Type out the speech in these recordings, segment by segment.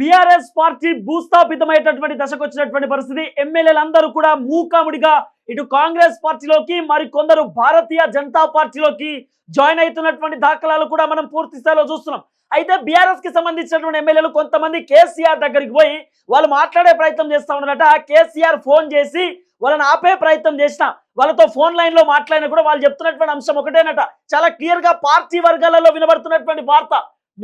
BRS party భూస్థాపితమైనటువంటి దశకు వచ్చినటువంటి పరిస్థితి. ఎమ్మెల్యేలందరూ కూడా మూకాముడిగా ఇటు కాంగ్రెస్ పార్టీలోకి మరి కొందరు భారతీయ జనతా పార్టీలోకి జాయిన్ అవుతున్నటువంటి దాఖలాలు కూడా మనం పూర్తి స్థాయిలో చూస్తున్నాం. అయితే బీఆర్ఎస్కి సంబంధించినటువంటి ఎమ్మెల్యేలు కొంతమంది కేసీఆర్ దగ్గరికి పోయి వాళ్ళు మాట్లాడే ప్రయత్నం చేస్తా ఉన్నారట. కేసీఆర్ ఫోన్ చేసి వాళ్ళని ఆపే ప్రయత్నం చేసిన వాళ్ళతో ఫోన్ లైన్లో మాట్లాడినా కూడా వాళ్ళు చెప్తున్నటువంటి అంశం ఒకటేనట. చాలా క్లియర్గా పార్టీ వర్గాలలో వినబడుతున్నటువంటి వార్త.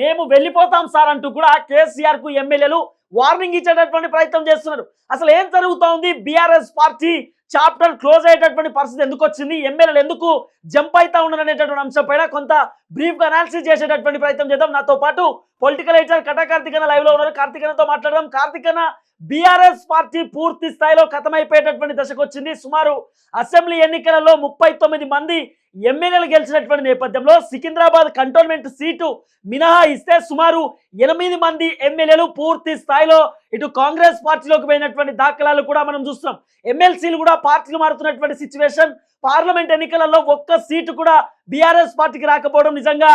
మేము వెళ్ళిపోతాం సార్ అంటూ కూడా కేసీఆర్కు ఎమ్మెల్యేలు వార్నింగ్ ఇచ్చేటటువంటి ప్రయత్నం చేస్తున్నారు. అసలు ఏం జరుగుతా ఉంది? బీఆర్ఎస్ పార్టీ చాప్టర్ క్లోజ్ అయ్యేటటువంటి పరిస్థితి ఎందుకు వచ్చింది? ఎమ్మెల్యేలు ఎందుకు జంప్ అవుతా ఉన్నారనేటటువంటి అంశం పైన కొంత బ్రీఫ్గా అనాలిసిస్ చేసేటటువంటి ప్రయత్నం చేద్దాం. నాతో పాటు పొలిటికల్ ఎడిటర్ కటా కార్తికన లైవ్లో ఉన్నారు. కార్తికనతో మాట్లాడదాం. కార్తికన బీఆర్ఎస్ పార్టీ పూర్తి స్థాయిలో ఖతమైపోయేటటువంటి దశకు వచ్చింది. సుమారు అసెంబ్లీ ఎన్నికలలో ముప్పై తొమ్మిది మంది ఎమ్మెల్యేలు గెలిచినటువంటి నేపథ్యంలో సికింద్రాబాద్ కంటోన్మెంట్ సీటు మినహా ఇస్తే సుమారు ఎనిమిది మంది ఎమ్మెల్యేలు పూర్తి స్థాయిలో ఇటు కాంగ్రెస్ పార్టీలోకి పోయినటువంటి దాఖలాలు కూడా మనం చూస్తున్నాం. ఎమ్మెల్సీలు కూడా పార్టీలు మారుతున్నటువంటి సిచ్యువేషన్ పార్లమెంట్ ఎన్నికలలో ఒక్క సీటు కూడా బీఆర్ఎస్ పార్టీకి రాకపోవడం నిజంగా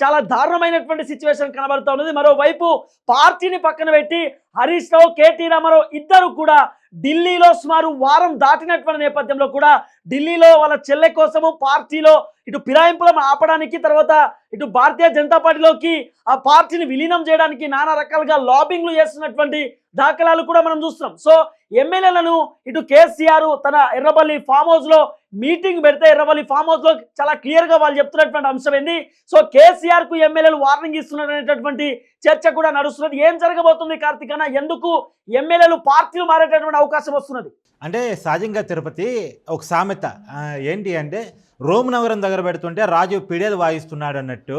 చాలా దారుణమైనటువంటి సిచ్యువేషన్ కనబడుతూ ఉన్నది. మరోవైపు పార్టీని పక్కన పెట్టి హరీష్ రావు కేటీ రామారావు ఇద్దరు కూడా ఢిల్లీలో సుమారు వారం దాటినటువంటి నేపథ్యంలో కూడా ఢిల్లీలో వాళ్ళ చెల్లె కోసము పార్టీలో ఇటు ఫిరాయింపులను ఆపడానికి తర్వాత ఇటు భారతీయ జనతా పార్టీలోకి ఆ పార్టీని విలీనం చేయడానికి నానా రకాలుగా లాబింగ్లు చేస్తున్నటువంటి దాఖలాలు కూడా మనం చూస్తున్నాం. సో ఎమ్మెల్యేలను ఇటు కేసీఆర్ తన ఎర్రబల్లి ఫామ్ హౌస్లో మీటింగ్ పెడితే ఎర్రవల్లి ఫామ్ హౌస్లో చాలా క్లియర్గా వాళ్ళు చెప్తున్నటువంటి అంశం ఏంది? సో కేసీఆర్కు ఎమ్మెల్యేలు వార్నింగ్ ఇస్తున్నారు అనేటటువంటి చర్చ కూడా నడుస్తున్నది. ఏం జరగబోతుంది కార్తికన ఎందుకు ఎమ్మెల్యేలు పార్టీలు మారేటటువంటి అవకాశం వస్తున్నది? అంటే సహజంగా తిరుపతి ఒక సామెత ఏంటి అంటే రోమ్ నగరం దగ్గర పెడుతుంటే రాజు పిడేలు వాయిస్తున్నాడు అన్నట్టు.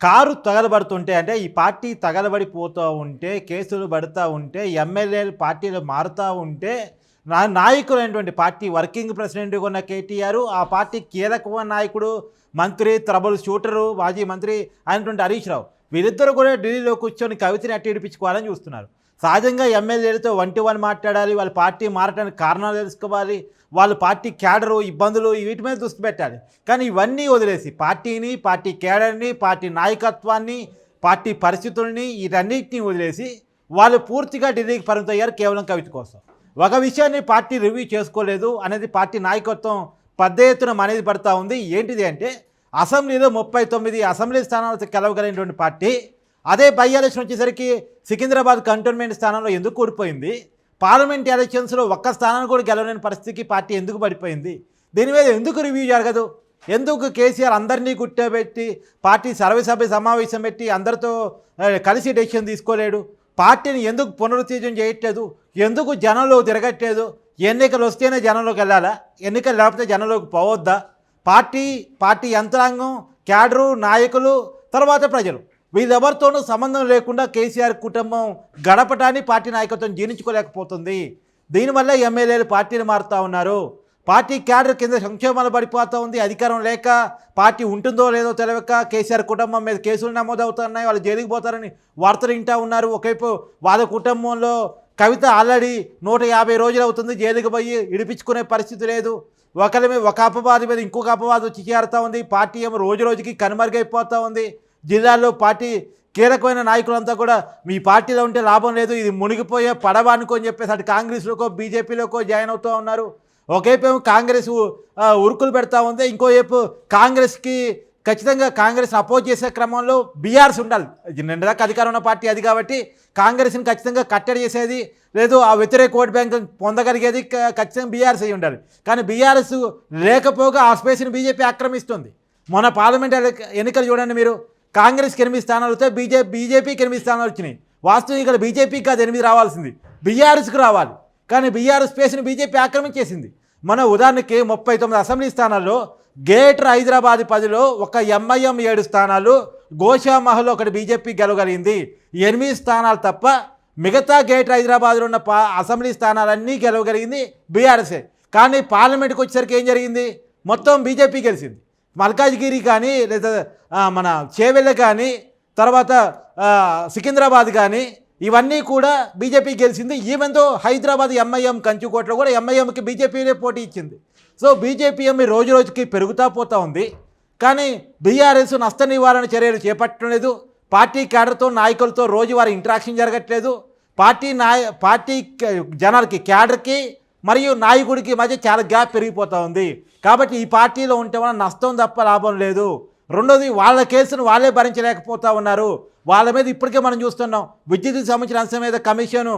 కారు తగలబడుతుంటే అంటే ఈ పార్టీ తగలబడిపోతూ ఉంటే కేసులు పడుతూ ఉంటే ఎమ్మెల్యేలు పార్టీలు మారుతూ ఉంటే నా నాయకులైనటువంటి పార్టీ వర్కింగ్ ప్రెసిడెంట్గా ఉన్న కేటీఆర్ ఆ పార్టీ కీలక నాయకుడు మంత్రి త్రబుల్ షూటరు మాజీ మంత్రి అయినటువంటి హరీష్ రావు. వీరిద్దరూ కూడా ఢిల్లీలో కూర్చొని కవితని అట్టి ఇడిపించుకోవాలని చూస్తున్నారు. సహజంగా ఎమ్మెల్యేలతో వంటి వన్ మాట్లాడాలి వాళ్ళ పార్టీ మారడానికి కారణాలు తెలుసుకోవాలి వాళ్ళ పార్టీ క్యాడరు ఇబ్బందులు వీటి మీద దృష్టి పెట్టాలి. కానీ ఇవన్నీ వదిలేసి పార్టీని పార్టీ క్యాడర్ని పార్టీ నాయకత్వాన్ని పార్టీ పరిస్థితుల్ని వీటన్నిటిని వదిలేసి వాళ్ళు పూర్తిగా ఢిల్లీకి పరిమితం అయ్యారు కేవలం కవిత కోసం. ఒక విషయాన్ని పార్టీ రివ్యూ చేసుకోలేదు అనేది పార్టీ నాయకత్వం పెద్ద ఎత్తున అనేది పడతా ఉంది. ఏంటిది అంటే అసెంబ్లీలో ముప్పై తొమ్మిది అసెంబ్లీ స్థానాలతో గెలవగలిగినటువంటి పార్టీ అదే బై ఎలక్షన్ వచ్చేసరికి సికింద్రాబాద్ కంటోన్మెంట్ స్థానంలో ఎందుకు కూడిపోయింది పార్లమెంట్ ఎలక్షన్స్లో ఒక్క స్థానాన్ని కూడా గెలవలేని పరిస్థితికి పార్టీ ఎందుకు పడిపోయింది? దీని మీద ఎందుకు రివ్యూ జరగదు? ఎందుకు కేసీఆర్ అందరినీ గుట్టబెట్టి పార్టీ సర్వసభ్య సమావేశం పెట్టి అందరితో కలిసి డెసిషన్ తీసుకోలేడు? పార్టీని ఎందుకు పునరుత్తేజం చేయట్లేదు? ఎందుకు జనంలో తిరగట్లేదు? ఎన్నికలు వస్తేనే జనంలోకి వెళ్ళాలా? ఎన్నికలు లేకపోతే జనంలోకి పోవద్దా? పార్టీ పార్టీ యంత్రాంగం క్యాడరు నాయకులు తర్వాత ప్రజలు. వీళ్ళెవరితోనూ సంబంధం లేకుండా కేసీఆర్ కుటుంబం గడపటాన్ని పార్టీ నాయకత్వం జీర్ణించుకోలేకపోతుంది. దీనివల్ల ఎమ్మెల్యేలు పార్టీని మారుతూ ఉన్నారు. పార్టీ క్యాడర్ కింద సంక్షేమాలు పడిపోతూ ఉంది అధికారం లేక పార్టీ ఉంటుందో లేదో తెలియక కేసీఆర్ కుటుంబం మీద కేసులు నమోదవుతున్నాయి వాళ్ళు జైలుకి పోతారని వార్తలు వింటా ఉన్నారు. ఒకవైపు వాళ్ళ కుటుంబంలో కవిత ఆల్రెడీ నూట యాభై రోజులు అవుతుంది జైలుకి పోయి ఇడిపించుకునే పరిస్థితి లేదు. ఒకరి మీద ఒక అపవాది మీద ఇంకొక అపవాదం వచ్చి చేరుతూ ఉంది పార్టీ ఏమో రోజు రోజుకి కనుమరుగైపోతూ ఉంది. జిల్లాలో పార్టీ కీలకమైన నాయకులంతా కూడా మీ పార్టీలో ఉంటే లాభం లేదు ఇది మునిగిపోయే పడవ అనుకొని చెప్పేసి అటు కాంగ్రెస్లోకో బీజేపీలోకో జాయిన్ అవుతూ ఉన్నారు. ఒకవైపు ఏమో కాంగ్రెస్ ఉరుకులు పెడతా ఉంది. ఇంకోవైపు కాంగ్రెస్కి ఖచ్చితంగా కాంగ్రెస్ అపోజ్ చేసే క్రమంలో బీఆర్స్ ఉండాలి. ఇది నిన్నదాకా అధికారం ఉన్న పార్టీ అది కాబట్టి కాంగ్రెస్ని ఖచ్చితంగా కట్టడి చేసేది లేదు ఆ వ్యతిరేక ఓట్ బ్యాంక్ పొందగలిగేది క- ఖచ్చితంగా బీఆర్ఎస్ అయి ఉండాలి. కానీ బీఆర్ఎస్ లేకపోగా ఆ స్పేస్ని బీజేపీ ఆక్రమిస్తుంది. మొన్న పార్లమెంట్ ఎన్నికలు చూడండి మీరు. కాంగ్రెస్కి ఎనిమిది స్థానాలు వస్తే బీజే బీజేపీకి ఎనిమిది స్థానాలు వచ్చినాయి. వాస్తవం ఇక్కడ బీజేపీకి కాదు ఎనిమిది రావాల్సింది. బీఆర్ఎస్కి రావాలి. కానీ బీఆర్ఎస్ స్పేస్ని బీజేపీ ఆక్రమించేసింది. మన ఉదాహరణకి ముప్పై తొమ్మిది అసెంబ్లీ స్థానాల్లో గ్రేటర్ హైదరాబాద్ పదిలో ఒక ఎంఐఎం ఏడు స్థానాలు గోషామహల్ ఒకటి బీజేపీ గెలవగలిగింది. ఎనిమిది స్థానాలు తప్ప మిగతా గ్రేటర్ హైదరాబాద్లో ఉన్న పా అసెంబ్లీ స్థానాలన్నీ గెలవగలిగింది బీఆర్ఎస్ఏ. కానీ పార్లమెంట్కి వచ్చేసరికి ఏం జరిగింది? మొత్తం బీజేపీ గెలిచింది. మల్కాజ్గిరి కానీ లేదా మన చేవెళ్ళ కానీ తర్వాత సికింద్రాబాద్ కానీ ఇవన్నీ కూడా బీజేపీ గెలిచింది. ఈవెంతో హైదరాబాద్ ఎంఐఎం కంచుకోటలో కూడా ఎంఐఎంకి బీజేపీనే పోటీ ఇచ్చింది. సో బీజేపీ ఏమి రోజు రోజుకి పెరుగుతా పోతా ఉంది. కానీ బీఆర్ఎస్ నష్ట నివారణ చర్యలు చేపట్టడం లేదు పార్టీ క్యాడర్తో నాయకులతో రోజువారీ ఇంటరాక్షన్ జరగట్లేదు. పార్టీ నాయ పార్టీ జనాలకి క్యాడర్కి మరియు నాయకుడికి మధ్య చాలా గ్యాప్ పెరిగిపోతూ ఉంది. కాబట్టి ఈ పార్టీలో ఉంటే వల్ల నష్టం తప్ప లాభం లేదు. రెండోది వాళ్ళ కేసును వాళ్ళే భరించలేకపోతా ఉన్నారు. వాళ్ళ మీద ఇప్పటికే మనం చూస్తున్నాం. విద్యుత్కి సంబంధించిన అంశం మీద కమిషన్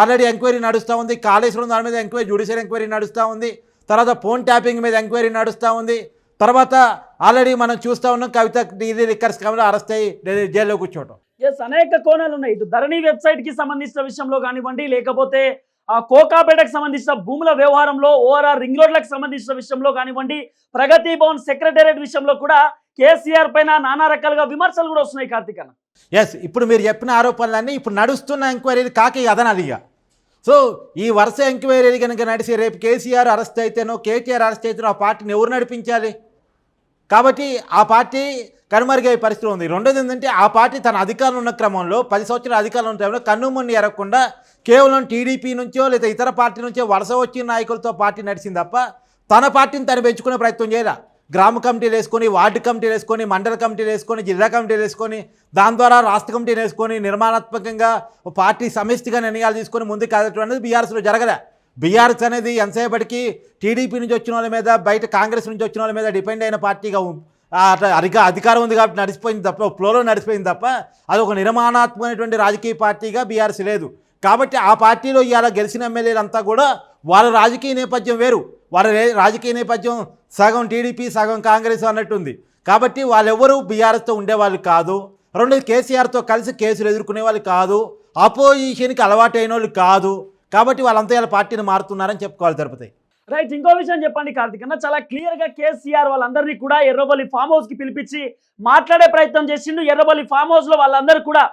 ఆల్రెడీ ఎంక్వైరీ నడుస్తూ ఉంది. కాళేశ్వరం దాని మీద ఎంక్వైరీ జ్యుడిషియల్ ఎంక్వైరీ నడుస్తూ ఉంది. తర్వాత ఫోన్ ట్యాపింగ్ మీద ఎంక్వైరీ నడుస్తూ ఉంది. తర్వాత ఆల్రెడీ మనం చూస్తూ ఉన్నాం Kavitha Delhi liquor committee arrest అయ్యి జైల్లో కూర్చోవటం. ఎస్ అనేక కోణాలు ఉన్నాయి. ఇటు ధరణి వెబ్సైట్కి సంబంధించిన విషయంలో కానివ్వండి లేకపోతే కోకాపేటకు సంబంధించిన భూముల వ్యవహారంలో ఓఆర్ఆర్ రింగ్ రోడ్లకు సంబంధించిన విషయంలో కానివ్వండి ప్రగతి భవన్ సెక్రటేరియట్ విషయంలో కూడా కేసీఆర్ పైన నానా రకాలుగా విమర్శలు కూడా వస్తున్నాయి కార్తీక్ అన్న. ఎస్ ఇప్పుడు మీరు చెప్పిన ఆరోపణలన్నీ ఇప్పుడు నడుస్తున్న ఎంక్వైరీలు కాక అదనదిగా సో ఈ వరుస ఎంక్వైరీలు కనుక నడిచి రేపు కేసీఆర్ అరెస్ట్ అయితేనో కేటీఆర్ అరెస్ట్ అయితేనో ఆ పార్టీని ఎవరు నడిపించాలి? కాబట్టి ఆ పార్టీ కనుమరుగయ్యే పరిస్థితి ఉంది. రెండోది ఏంటంటే ఆ పార్టీ తన అధికారంలో ఉన్న క్రమంలో పది సంవత్సరాల అధికారంలో ఉన్న టైంలో కన్నుమొన్ని ఎరగకుండా కేవలం టీడీపీ నుంచో లేదా ఇతర పార్టీ నుంచో వలస వచ్చిన నాయకులతో పార్టీ నడిచింది తప్ప తన పార్టీని తను పెంచుకునే ప్రయత్నం చేయరా గ్రామ కమిటీలు వేసుకొని వార్డు కమిటీలు వేసుకొని మండల కమిటీలు వేసుకొని జిల్లా కమిటీలు వేసుకొని దాని ద్వారా రాష్ట్ర కమిటీలు వేసుకొని నిర్మాణాత్మకంగా పార్టీ సమిష్టిగా నిర్ణయాలు తీసుకొని ముందుకు కదలటం అనేది బీఆర్ఎస్లో జరగలే. బీఆర్ఎస్ అనేది ఎంతసేపటికి టీడీపీ నుంచి వచ్చిన వాళ్ళ మీద బయట కాంగ్రెస్ నుంచి వచ్చిన వాళ్ళ మీద డిపెండ్ అయిన పార్టీగా అట్లా అధిక అధికారం ఉంది కాబట్టి నడిచిపోయింది తప్ప ఫ్లోలో నడిచిపోయింది తప్ప అది ఒక నిర్మాణాత్మకమైనటువంటి రాజకీయ పార్టీగా బీఆర్ఎస్ లేదు. కాబట్టి ఆ పార్టీలో ఇవాళ గెలిచిన ఎమ్మెల్యేలంతా కూడా వాళ్ళ రాజకీయ నేపథ్యం వేరు. వాళ్ళ రాజకీయ నేపథ్యం సగం టీడీపీ సగం కాంగ్రెస్ అన్నట్టుంది. కాబట్టి వాళ్ళెవరూ బీఆర్ఎస్తో ఉండేవాళ్ళు కాదు. రెండు కేసీఆర్తో కలిసి కేసులు ఎదుర్కొనే వాళ్ళు కాదు. అపోజిషన్కి అలవాటైన వాళ్ళు కాదు. కాబట్టి వాళ్ళంతా ఇలా పార్టీని మారుతున్నారని చెప్పుకోవాలి తిరుపతి రైట్ ఇంకో విషయం చెప్పండి కార్తీక్ అన్న. చాలా క్లియర్గా కేసీఆర్ వాళ్ళందరినీ కూడా ఎర్రబల్లి ఫామ్ హౌస్కి పిలిపించి మాట్లాడే ప్రయత్నం చేసిండు. ఎర్రబల్లి ఫామ్ హౌస్లో వాళ్ళందరూ కూడా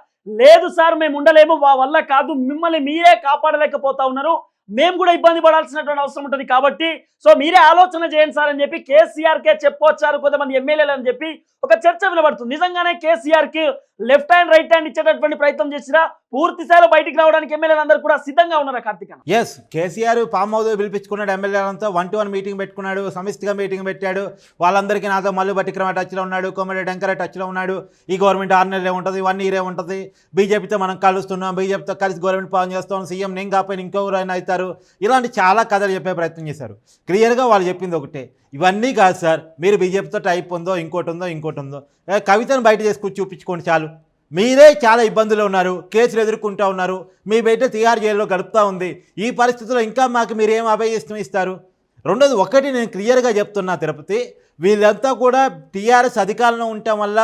లేదు సార్ మేము ఉండలేము. మా వల్ల కాదు. మిమ్మల్ని మీరే కాపాడలేకపోతా ఉన్నారు. మేము కూడా ఇబ్బంది పడాల్సినటువంటి అవసరం ఉంటుంది కాబట్టి సో మీరే ఆలోచన చేయండి సార్ అని చెప్పి కేసీఆర్కే చెప్పొచ్చారు కొంతమంది ఎమ్మెల్యేలు అని చెప్పి ఒక చర్చ వినబడుతుంది. నిజంగానే కేసీఆర్కి లెఫ్ట్ హ్యాండ్ రైట్ హ్యాండ్ ఇచ్చేటటువంటి ప్రయత్నం చేసినా పూర్తిస్థాయిలో బయటికి రావడానికి ఎమ్మెల్యేలందరూ కూడా సిద్ధంగా ఉన్నారా Karthik yes KCR farm house పిలిపించుకున్నాడు ఎమ్మెల్యేలంతా వన్ టు వన్ మీటింగ్ పెట్టుకున్నాడు సమిష్టిగా మీటింగ్ పెట్టాడు. వాళ్ళందరికీ నాతో మల్లు బట్టిక్రమ టచ్లో ఉన్నాడు కోమరెడ్డి వెంకర టచ్లో ఉన్నాడు. ఈ గవర్నమెంట్ ఆరు నెలలే ఉంటుంది వన్ ఇయరే ఉంటుంది బీజేపీతో మనం కలుస్తున్నాం బీజేపీతో కలిసి గవర్నమెంట్ పాలన చేస్తాం సీఎం నేను కాకపోయినా అయితే అవుతారు ఇలాంటి చాలా కథలు చెప్పే ప్రయత్నం చేశారు. క్లియర్గా వాళ్ళు చెప్పింది ఒకటే. ఇవన్నీ కాదు సార్ మీరు బీజేపీతో టైప్ ఉందో ఇంకోటి ఉందో ఇంకోటి ఉందో. కవితను బయట చేసుకుని చూపించుకోండి చాలు. మీరే చాలా ఇబ్బందులు ఉన్నారు కేసులు ఎదుర్కొంటూ ఉన్నారు మీ బయట తిహార్ జైల్లో గడుపుతూ ఉంది. ఈ పరిస్థితుల్లో ఇంకా మాకు మీరు ఏం అభయస్తం ఇస్తారు? రెండోది ఒకటి నేను క్లియర్గా చెప్తున్నా తిరుపతి. వీళ్ళంతా కూడా టీఆర్ఎస్ అధికారంలో ఉండటం వల్ల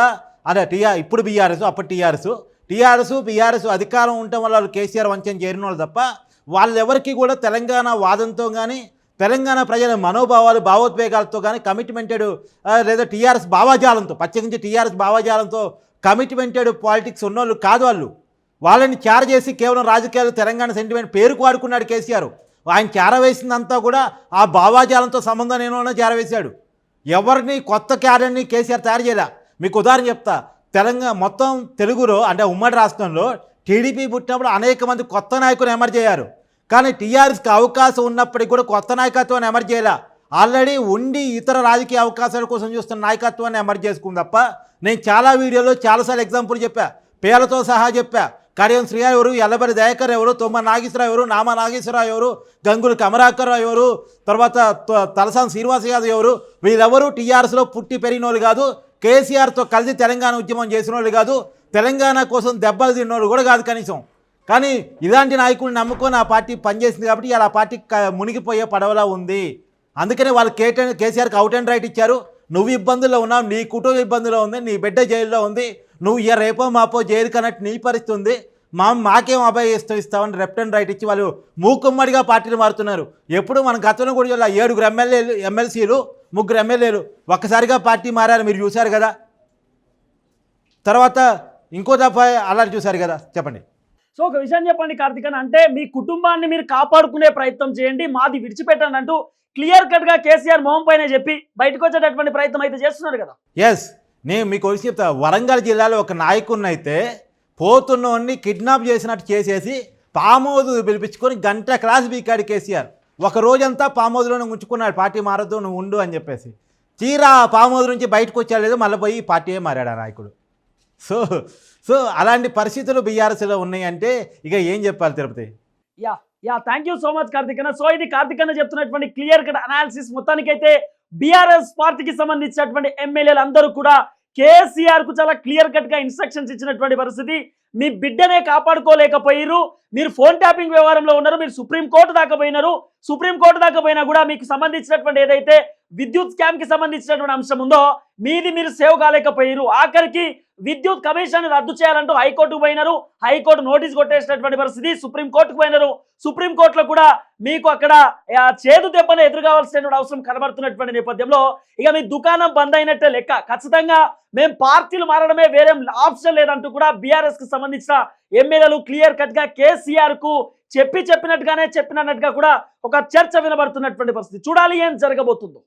అదే టీఆర్ ఇప్పుడు బీఆర్ఎస్ అప్పుడు టీఆర్ఎస్. టీఆర్ఎస్ బీఆర్ఎస్ అధికారం ఉండటం వల్ల వాళ్ళు కేసీఆర్ వంచన చేరిన వాళ్ళు తప్ప వాళ్ళెవరికి కూడా తెలంగాణ వాదంతో కానీ తెలంగాణ ప్రజల మనోభావాలు భావోద్వేగాలతో కానీ కమిట్మెంటెడ్ లేదా టీఆర్ఎస్ భావజాలంతో ప్రత్యేకించి టీఆర్ఎస్ భావజాలంతో కమిట్మెంటెడ్ పాలిటిక్స్ ఉన్నోళ్ళు కాదు వాళ్ళు. వాళ్ళని చేర చేసి కేవలం రాజకీయాలు తెలంగాణ సెంటిమెంట్ పేరుకు వాడుకున్నాడు కేసీఆర్. ఆయన చేరవేసిందంతా కూడా ఆ భావాజాలంతో సంబంధం నేను చేరవేశాడు ఎవరిని కొత్త క్యాడర్ని కేసీఆర్ తయారు చేయలే. మీకు ఉదాహరణ చెప్తా. తెలంగాణ మొత్తం తెలుగులో అంటే ఉమ్మడి రాష్ట్రంలో టీడీపీ పుట్టినప్పుడు అనేక మంది కొత్త నాయకులు ఎమర్జ్ అయ్యారు. కానీ టీఆర్ఎస్కి అవకాశం ఉన్నప్పటికీ కూడా కొత్త నాయకత్వాన్ని ఎమర్జ్ చేయలే. ఆల్రెడీ ఉండి ఇతర రాజకీయ అవకాశాల కోసం చూస్తున్న నాయకత్వాన్ని ఎమర్జ్ చేసుకుంది తప్ప నేను చాలా వీడియోలో చాలాసార్లు ఎగ్జాంపుల్ చెప్పా. పేర్లతో సహా చెప్పా. కడియం శ్రీ ఎవరు ఎల్లబరి దయాకర్ ఎవరు తొమ్మ నాగేశ్వరరావు ఎవరు నామా నాగేశ్వరరావు ఎవరు గంగులు కమరాకర్రావు ఎవరు తర్వాత త- తలసాని శ్రీనివాస యాదవ్ ఎవరు వీళ్ళెవరూ టీఆర్ఎస్లో పుట్టి పెరిగిన వాళ్ళు కాదు కేసీఆర్తో కలిసి తెలంగాణ ఉద్యమం చేసిన వాళ్ళు కాదు తెలంగాణ కోసం దెబ్బలు తిన్నోళ్ళు కూడా కాదు కనీసం. కానీ ఇలాంటి నాయకుడిని నమ్ముకొని ఆ పార్టీ పనిచేసింది కాబట్టి ఇలా ఆ పార్టీ మునిగిపోయే పడవలా ఉంది. అందుకనే వాళ్ళు కేట కేసీఆర్కి అవుట్ అండ్ రైట్ ఇచ్చారు. నువ్వు ఇబ్బందుల్లో ఉన్నావు నీ కుటుంబ ఇబ్బందుల్లో ఉంది నీ బిడ్డ జైల్లో ఉంది. నువ్వు ఇయ రేపో మాపో జైలు కన్నట్టు నీ పరిస్థితి ఉంది మా మాకేం అభయ ఇస్తాం ఇస్తామని లెఫ్ట్ అండ్ రైట్ ఇచ్చి వాళ్ళు మూకుమ్మడిగా పార్టీలు మారుతున్నారు. ఎప్పుడు మన గతంలో కూడా చూడాలి ఏడుగురు ఎమ్మెల్యేలు ఎమ్మెల్సీలు ముగ్గురు ఎమ్మెల్యేలు ఒక్కసారిగా పార్టీ మారారు. మీరు చూశారు కదా? తర్వాత ఇంకో దఫా అలా చూశారు కదా? చెప్పండి. సో ఒక విషయం చెప్పండి కార్తిక్ అని అంటే మీ కుటుంబాన్ని మీరు కాపాడుకునే ప్రయత్నం చేయండి మాది విడిచిపెట్టండి అంటూ క్లియర్ కట్గా కేసీఆర్ మొహం పైన చెప్పి బయటకు వచ్చేటటువంటి ప్రయత్నం అయితే చేస్తున్నారు కదా. ఎస్ నేను మీకు విషయం చెప్తా. వరంగల్ జిల్లాలో ఒక నాయకుడిని అయితే పోతున్నోడిని కిడ్నాప్ చేసినట్టు చేసేసి పామోదు పిలిపించుకొని గంట క్లాస్ బీకాడు కేసీఆర్. ఒక రోజంతా పామోదులోనే ఉంచుకున్నాడు పార్టీ మారద్దు నువ్వు ఉండు అని చెప్పేసి. తీరా పామోదు నుంచి బయటకు వచ్చా లేదు మళ్ళీ పోయి పార్టీయే మారాడు ఆ నాయకుడు. సో సో అలాంటి పరిస్థితులు బీఆర్ఎస్లో ఉన్నాయంటే ఇక ఏం చెప్పాలి Tirupati? Yeah yeah thank you so much Karthik అన్న. సో ఇది కార్తిక్ అన్న చెప్తున్నటువంటి క్లియర్ కట్ అనాలిసిస్ మొత్తానికైతే బీఆర్ఎస్ పార్టీకి సంబంధించినటువంటి ఎమ్మెల్యేలు అందరూ కూడా కేసీఆర్కు చాలా క్లియర్ కట్గా ఇన్స్ట్రక్షన్స్ ఇచ్చినటువంటి పరిస్థితి. మీ బిడ్డనే కాపాడుకోలేకపోయిరు మీరు ఫోన్ ట్యాపింగ్ వ్యవహారంలో ఉన్నారు. మీరు సుప్రీం కోర్టు దాకా పోయినారు. సుప్రీం కోర్టు దాకా పోయినా కూడా మీకు సంబంధించినటువంటి ఏదైతే విద్యుత్ స్కామ్కి సంబంధించినటువంటి అంశం ఉందో మీది మీరు సేవ్ కాలేకపోయారు ఆఖరికి విద్యుత్ కమిషన్ రద్దు చేయాలంటూ హైకోర్టుకు పోయినారు. హైకోర్టు నోటీస్ కొట్టేసినటువంటి పరిస్థితి సుప్రీం కోర్టుకు పోయినారు. సుప్రీం కోర్టులో కూడా మీకు అక్కడ చేదు దెబ్బను ఎదురు కావాల్సినటువంటి అవసరం కనబడుతున్నటువంటి నేపథ్యంలో ఇక మీ దుకాణం బంద్ అయినట్టే లెక్క. ఖచ్చితంగా మేము పార్టీలు మారడమే వేరే ఆప్షన్ లేదంటూ కూడా బీఆర్ఎస్కి సంబంధించిన ఎమ్మెల్యేలు క్లియర్ కట్గా కేసీఆర్కు చెప్పి చెప్పినట్టుగానే చెప్పినట్టుగా కూడా ఒక చర్చ వినబడుతున్నటువంటి పరిస్థితి. చూడాలి ఏం జరగబోతుందో.